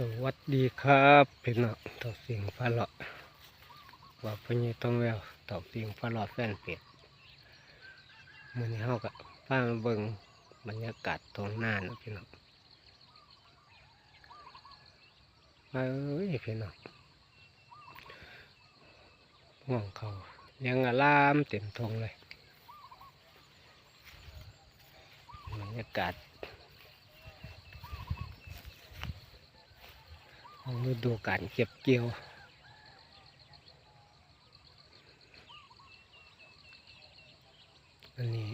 สวัสดีครับพี่น้องตอกเสียงฟ้าหลอดว่าพญต้องแววตอกเสียงฟ้าหลอดแฟนเป็ดมื่อนี้เฮากับฟ้ามาเบิ่งบรรยากาศตรงหน้าเนาะพี่น้องเอ้ยพี่น้องห่วงเขายังอารามเต็มทงเลยบรรยากาศ ของฤดูการเก็บเกี่ยวอันนี้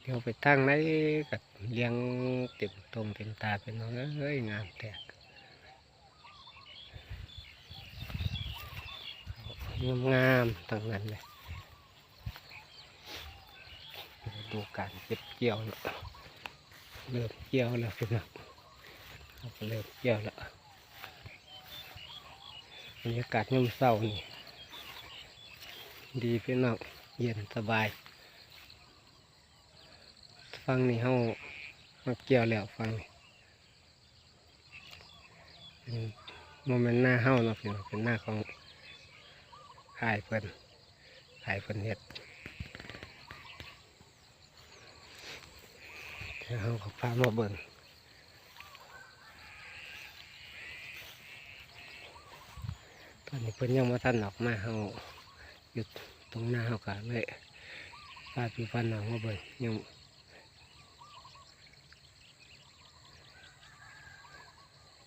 เดี๋ยวไปตั้งไหนกับเลี้ยงเต็มตรงเต็มตาเป็นน้องเอ้ยงามแตกงามๆทั้งนั้นเลย ดูการเก็บเกี่ยวเนาะเริ่มเกี่ยวแล้วพี่น้องเริ่มเกี่ยวแล้วบรรยากาศยามเศร้านี่ดีพี่น้องเย็นสบาย ฟังนี่เฮามาเกี่ยวแล้วฟังนี่โมเมนต์หน้าเฮาเนาะพี่น้องเป็นหน้าของขายเพิ่นขายเพิ่นเฮ็ด เดี๋ยวาก็พามาเบิ่งตอนนี้เพิ่นยังมาทันออกมาเราหยุดตรงหน้าเราก็เลยพาพี่พันน้องมาเบิ่งยัง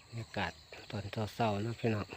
บรรยากาศตอนเช้าๆนะพี่น้อง